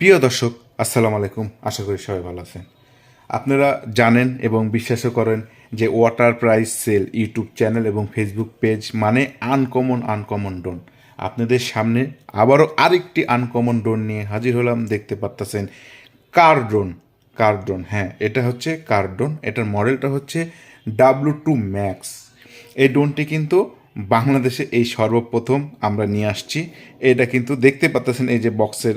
প্রিয় দর্শক, আসসালামু আলাইকুম। আশা করি সবাই ভালো আছেন। আপনারা জানেন এবং বিশ্বাসও করেন যে water price sell YouTube channel এবং ফেসবুক পেজ মানে আনকমন আনকমন ডোন আপনাদের সামনে আবারও আরেকটি আনকমন ড্রোন নিয়ে হাজির হলাম। দেখতে পারতেছেন কার ড্রোন কার ড্রোন হ্যাঁ এটা হচ্ছে কার ড্রোন এটার মডেলটা হচ্ছে ডাব্লু টু ম্যাক্স এই ড্রোনটি কিন্তু বাংলাদেশে এই সর্বপ্রথম আমরা নিয়ে আসছি। এটা কিন্তু দেখতে পাচ্ছেন এই যে বক্সের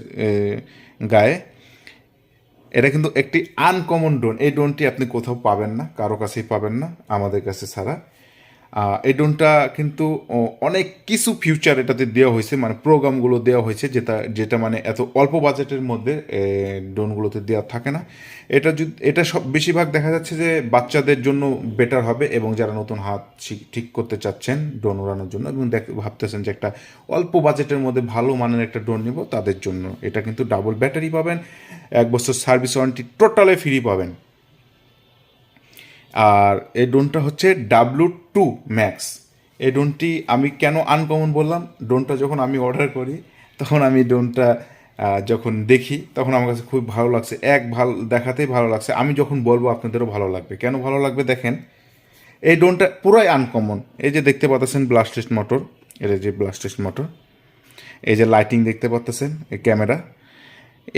গায়ে। এটা কিন্তু একটি আনকমন ড্রোন এই ড্রোনটি আপনি কোথাও পাবেন না, কারও কাছেই পাবেন না, আমাদের কাছে ছাড়া। এই ড্রোনটা কিন্তু অনেক কিছু ফিউচার এটাতে দেওয়া হয়েছে মানে প্রোগ্রামগুলো দেওয়া হয়েছে, যেটা যেটা মানে এত অল্প বাজেটের মধ্যে ড্রোনগুলোতে দেওয়া থাকে না। এটা যদি, এটা সব, বেশিরভাগ দেখা যাচ্ছে যে বাচ্চাদের জন্য বেটার হবে, এবং যারা নতুন হাত ঠিক করতে চাচ্ছেন ড্রোন উড়ানোর জন্য, এবং দেখ, ভাবতেছেন যে একটা অল্প বাজেটের মধ্যে ভালো মানের একটা ড্রোন নেব, তাদের জন্য এটা কিন্তু ডাবল ব্যাটারি পাবেন, এক বছর সার্ভিস ওয়ারেন্টি টোটালে ফ্রি পাবেন। আর এই ড্রোনটা হচ্ছে ডাব্লু টু ম্যাক্স এই ড্রোনটি আমি কেন আনকমন বললাম? ড্রোনটা যখন আমি অর্ডার করি, তখন আমি ড্রোনটা যখন দেখি, তখন আমার কাছে খুব ভালো লাগছে। এক, ভালো, দেখাতেই ভালো লাগছে। আমি যখন বলব, আপনাদেরও ভালো লাগবে। কেন ভালো লাগবে দেখেন? এই ড্রোনটা পুরাই আনকমন এই যে দেখতে পাচ্ছেন ব্লাস্টেস্ট মোটর এটা যে ব্লাস্টেস্ট মোটর এই যে লাইটিং দেখতে পাচ্ছেন, এই ক্যামেরা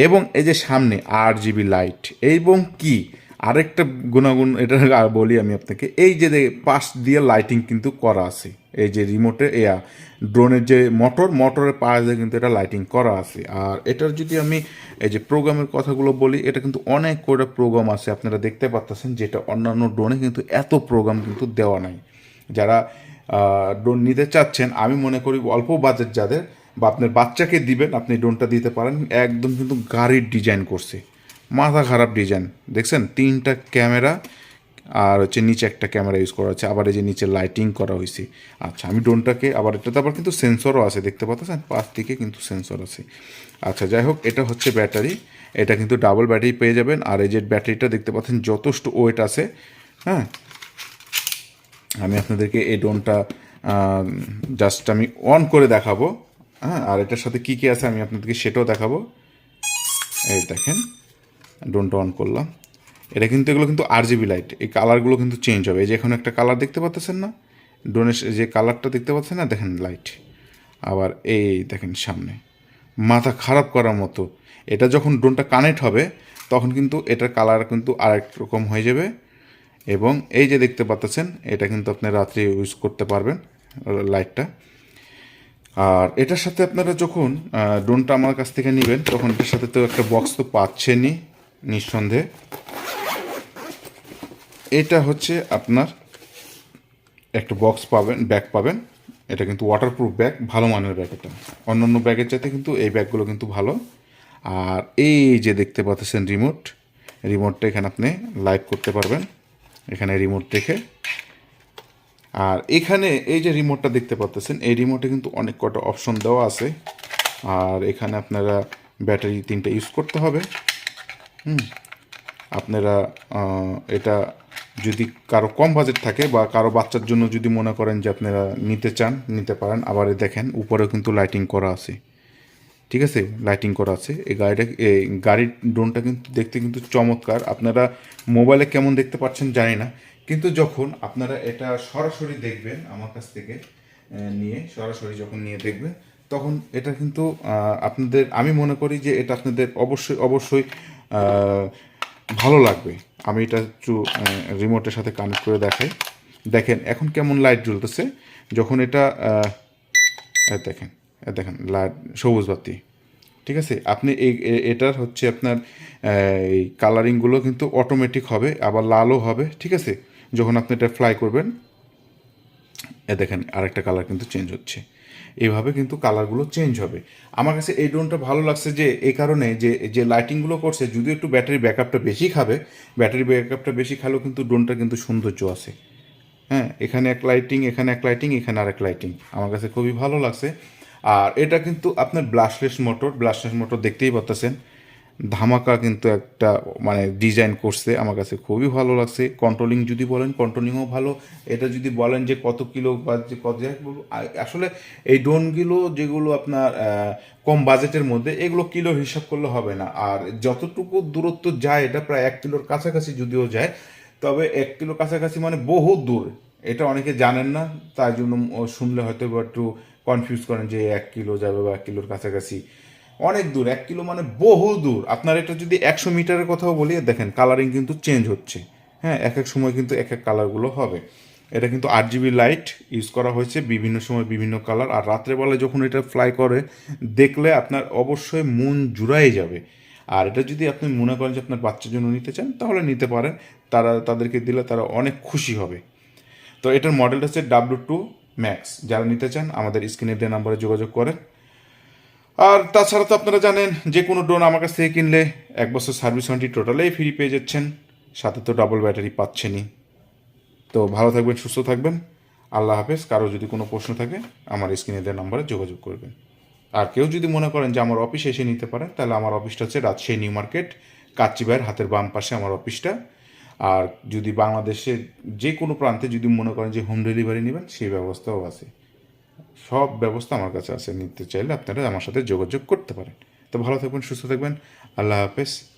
এবং এই যে সামনে আট জিবি লাইট এবং কি? আরেকটা গুণাগুণ, এটা বলি আমি আপনাকে। এই যে পাশ দিয়ে লাইটিং কিন্তু করা আছে। এই যে রিমোটে এয়া ড্রোনের যে মোটর মোটরের পাশ দিয়ে কিন্তু এটা লাইটিং করা আছে। আর এটার যদি আমি এই যে প্রোগ্রামের কথাগুলো বলি, এটা কিন্তু অনেক করে প্রোগ্রাম আছে। আপনারা দেখতে পাচ্ছেন যেটা অন্যান্য ড্রোনে কিন্তু এত প্রোগ্রাম কিন্তু দেওয়া নাই। যারা ড্রোন নিতে চাচ্ছেন, আমি মনে করি অল্প বাজেট যাদের, বা আপনার বাচ্চাকে দিবেন, আপনি ড্রোনটা দিতে পারেন, একদম কিন্তু গাড়ির ডিজাইন করছে। মাথা খারাপ ডিজাইন দেখছেন? তিনটা ক্যামেরা আর হচ্ছে নিচে একটা ক্যামেরা ইউজ করা হচ্ছে। আবার এই যে নিচে লাইটিং করা হয়েছে আচ্ছা আমি ড্রোনটাকে আবার এটাতে আবার কিন্তু সেন্সরও আছে, দেখতে পাচ্ছেন? পাশ দিকে কিন্তু সেন্সর আছে। আচ্ছা যাই হোক, এটা হচ্ছে ব্যাটারি এটা কিন্তু ডাবল ব্যাটারি পেয়ে যাবেন। আর এই যে ব্যাটারিটা দেখতে পাচ্ছেন, যথেষ্ট ওয়েট আছে। হ্যাঁ? আমি আপনাদেরকে এই ড্রোনটা জাস্ট আমি অন করে দেখাবো। হ্যাঁ? আর এটার সাথে কী কী আছে আমি আপনাদেরকে সেটাও দেখাবো। এই দেখেন। ড্রোনটা অন করলাম। এটা কিন্তু, এগুলো কিন্তু আর জিবি লাইট এই কালারগুলো কিন্তু চেঞ্জ হবে। এই যে এখন একটা কালার দেখতে পাচ্ছেন না? ড্রোনের যে কালারটা দেখতে পাচ্ছেন না, দেখেন লাইট আবার এই দেখেন সামনে। মাথা খারাপ করার মতো। এটা যখন ড্রোনটা কানেক্ট হবে, তখন কিন্তু এটার কালার কিন্তু আরেক রকম হয়ে যাবে। এবং এই যে দেখতে পাচ্ছেন এটা কিন্তু আপনি রাত্রে ইউজ করতে পারবেন লাইটটা আর এটার সাথে আপনারা যখন ড্রোনটা আমার কাছ থেকে নেবেন, তখন এটার সাথে তো একটা বক্স তো পাচ্ছেনই। নিঃসন্দেহে। এটা হচ্ছে আপনার একটা বক্স পাবেন ব্যাগ পাবেন। এটা কিন্তু ওয়াটারপ্রুফ ব্যাগ ভালো মানের ব্যাগ এটা। অন্যান্য ব্যাগের চাইতে কিন্তু এই ব্যাগগুলো কিন্তু ভালো। আর এই যে দেখতে পাচ্ছেন রিমোট রিমোটটা এখানে আপনি লাইভ করতে পারবেন। এখানে রিমোট রেখে আর এখানে এই যে রিমোটটা দেখতে পাচ্ছেন, এই রিমোটে কিন্তু অনেক কটা অপশন দেওয়া আছে। আর এখানে আপনারা ব্যাটারি তিনটা ইউজ করতে হবে। আপনারা এটা যদি কারও কম বাজেট থাকে বা কারও বাচ্চার জন্য যদি মনে করেন যে আপনারা নিতে চান, নিতে পারেন, আবার দেখেন উপরেও কিন্তু লাইটিং করা আছে। ঠিক আছে? লাইটিং করা আছে। এই গাড়িটা এই গাড়ির ড্রোনটা কিন্তু দেখতে কিন্তু চমৎকার। আপনারা মোবাইলে কেমন দেখতে পাচ্ছেন জানি না। কিন্তু যখন আপনারা এটা সরাসরি দেখবেন আমার কাছ থেকে নিয়ে, সরাসরি যখন নিয়ে দেখবেন, তখন এটা কিন্তু আপনাদের, আমি মনে করি যে এটা আপনাদের অবশ্যই অবশ্যই ভালো লাগবে। আমি এটা একটু রিমোটের সাথে কানেক্ট করে দেখাই। দেখেন, এখন কেমন লাইট জ্বলতেছে? যখন এটা দেখেন দেখেন লাইট সবুজ বাতি। ঠিক আছে? আপনি এই এটার হচ্ছে আপনার এই কালারিংগুলো কিন্তু অটোমেটিক হবে, আবার লালও হবে। ঠিক আছে? যখন আপনি এটা ফ্লাই করবেন এ দেখেন, আরেকটা কালার কিন্তু চেঞ্জ হচ্ছে। এইভাবে কিন্তু কালারগুলো চেঞ্জ হবে। আমার কাছে এই ড্রোনটা ভালো লাগছে যে এই কারণে যে যে লাইটিংগুলো করছে, যদিও একটু ব্যাটারি ব্যাকআপটা বেশি খাবে ব্যাটারি ব্যাকআপটা বেশি খালেও কিন্তু ড্রোনটা কিন্তু সৌন্দর্য আছে। হ্যাঁ এখানে এক লাইটিং এখানে এক লাইটিং এখানে আরেক লাইটিং আমার কাছে খুবই ভালো লাগছে। আর এটা কিন্তু আপনার ব্লাস্টলেস মোটর ব্লাশলেস মোটর দেখতেই পাচ্ছেন ধামাকা কিন্তু একটা মানে ডিজাইন করছে। আমার কাছে খুবই ভালো লাগছে। কন্ট্রোলিং যদি বলেন কন্ট্রোলিংও ভালো। এটা যদি বলেন যে কত কিলো বা যে কত আসলে এই ড্রোনগুলো যেগুলো আপনার কম বাজেটের মধ্যে, এগুলো কিলো হিসাব করলে হবে না। আর যতটুকু দূরত্ব যায়, এটা প্রায় এক কিলোর কাছাকাছি যদিও যায়, তবে এক কিলো কাছাকাছি মানে বহু দূর। এটা অনেকে জানেন না, তাই জন্য শুনলে হয়তো একটু কনফিউজ করেন যে এক কিলো যাবে বা এক কিলোর কাছাকাছি। অনেক দূর, এক কিলো মানে বহু দূর। আপনার এটা যদি একশো মিটারের কথাও বলি, দেখেন কালারিং কিন্তু চেঞ্জ হচ্ছে। হ্যাঁ এক এক সময় কিন্তু এক এক কালারগুলো হবে। এটা কিন্তু আট জিবি লাইট ইউজ করা হয়েছে বিভিন্ন সময় বিভিন্ন কালার আর রাত্রেবেলায় যখন এটা ফ্লাই করে, দেখলে আপনার অবশ্যই মন জুড়াই যাবে। আর এটা যদি আপনি মনে করেন যে আপনার বাচ্চার জন্য নিতে চান, তাহলে নিতে পারেন। তারা, তাদেরকে দিলে তারা অনেক খুশি হবে। তো এটার মডেলটা হচ্ছে ডাব্লু টু ম্যাক্স যারা নিতে চান, আমাদের স্ক্রিনে দেওয়া নাম্বারে যোগাযোগ করেন। আর তাছাড়া তো আপনারা জানেন, যে কোনো ড্রোন আমার কাছ থেকে কিনলে এক বছর সার্ভিস ওয়ারেন্টি টোটালেই ফ্রি পেয়ে যাচ্ছেন, সাথে তো ডাবল ব্যাটারি পাচ্ছেনই। তো ভালো থাকবেন, সুস্থ থাকবেন। আল্লাহ হাফেজ, কারও যদি কোনো প্রশ্ন থাকে, আমার স্ক্রিনে দেওয়া নাম্বারে যোগাযোগ করবেন। আর কেউ যদি মনে করেন যে আমার অফিসে এসে নিতে পারেন তাহলে আমার অফিসটা হচ্ছে রাজশাহী নিউ মার্কেট কাচ্চিবাইয়ের হাতের বাম পাশে আমার অফিসটা আর যদি বাংলাদেশের যে কোনো প্রান্তে যদি মনে করেন যে হোম ডেলিভারি নেবেন, সেই ব্যবস্থাও আছে। সব ব্যবস্থা আমার কাছে আছে। নিতে চাইলে আপনারা আমার সাথে যোগাযোগ করতে পারেন। তো ভালো থাকবেন, সুস্থ থাকবেন। আল্লাহ হাফেজ।